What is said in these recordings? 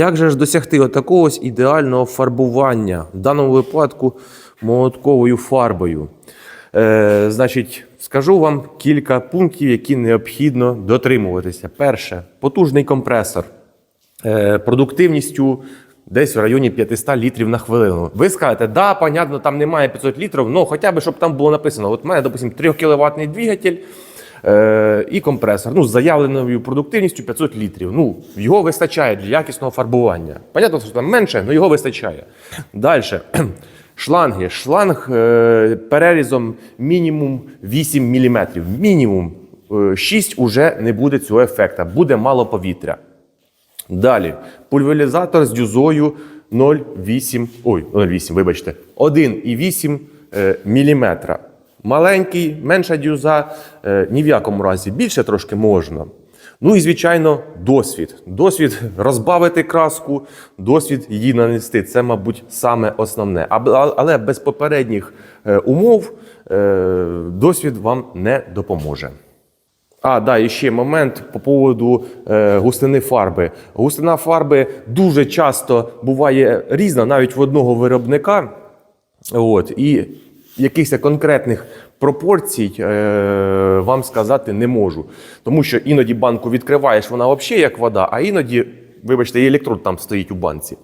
Як же ж досягти отакого ідеального фарбування, в даному випадку молотковою фарбою? Е, значить, скажу вам кілька пунктів, які необхідно дотримуватися. Перше, потужний компресор е, продуктивністю десь в районі 500 літрів на хвилину. Ви скажете, да, понятно, там немає 500 літрів, але хоча б щоб там було написано. От в мене, допустим, 3 кВт двигатель. Е, і компресор ну, з заявленою продуктивністю 500 літрів. Ну, його вистачає для якісного фарбування. Понятно, що там менше, але його вистачає. Далі. Шланги. Шланг е, перерізом мінімум 8 мм. Мінімум е, 6 уже не буде цього ефекта, буде мало повітря. Далі. Пульверизатор з дюзою 0,8, ой, 0,8, вибачте, 1,8 е, мм. Маленький, менша дюза, е, ні в якому разі більше трошки можна. Ну і, звичайно, досвід. Досвід розбавити краску, досвід її нанести. Це, мабуть, саме основне. Але без попередніх е, умов е, досвід вам не допоможе. А, да, і ще момент по поводу е, густини фарби. Густина фарби дуже часто буває різна, навіть в одного виробника. От, і якихось конкретних пропорцій е, вам сказати не можу. Тому що іноді банку відкриваєш, вона взагалі як вода, а іноді, вибачте, і електрод там стоїть у банці.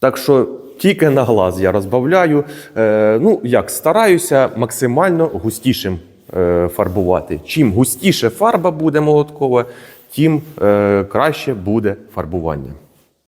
Так що тільки на глаз я розбавляю. Е, ну, як стараюся максимально густішим е, фарбувати. Чим густіше фарба буде молоткова, тим краще буде фарбування.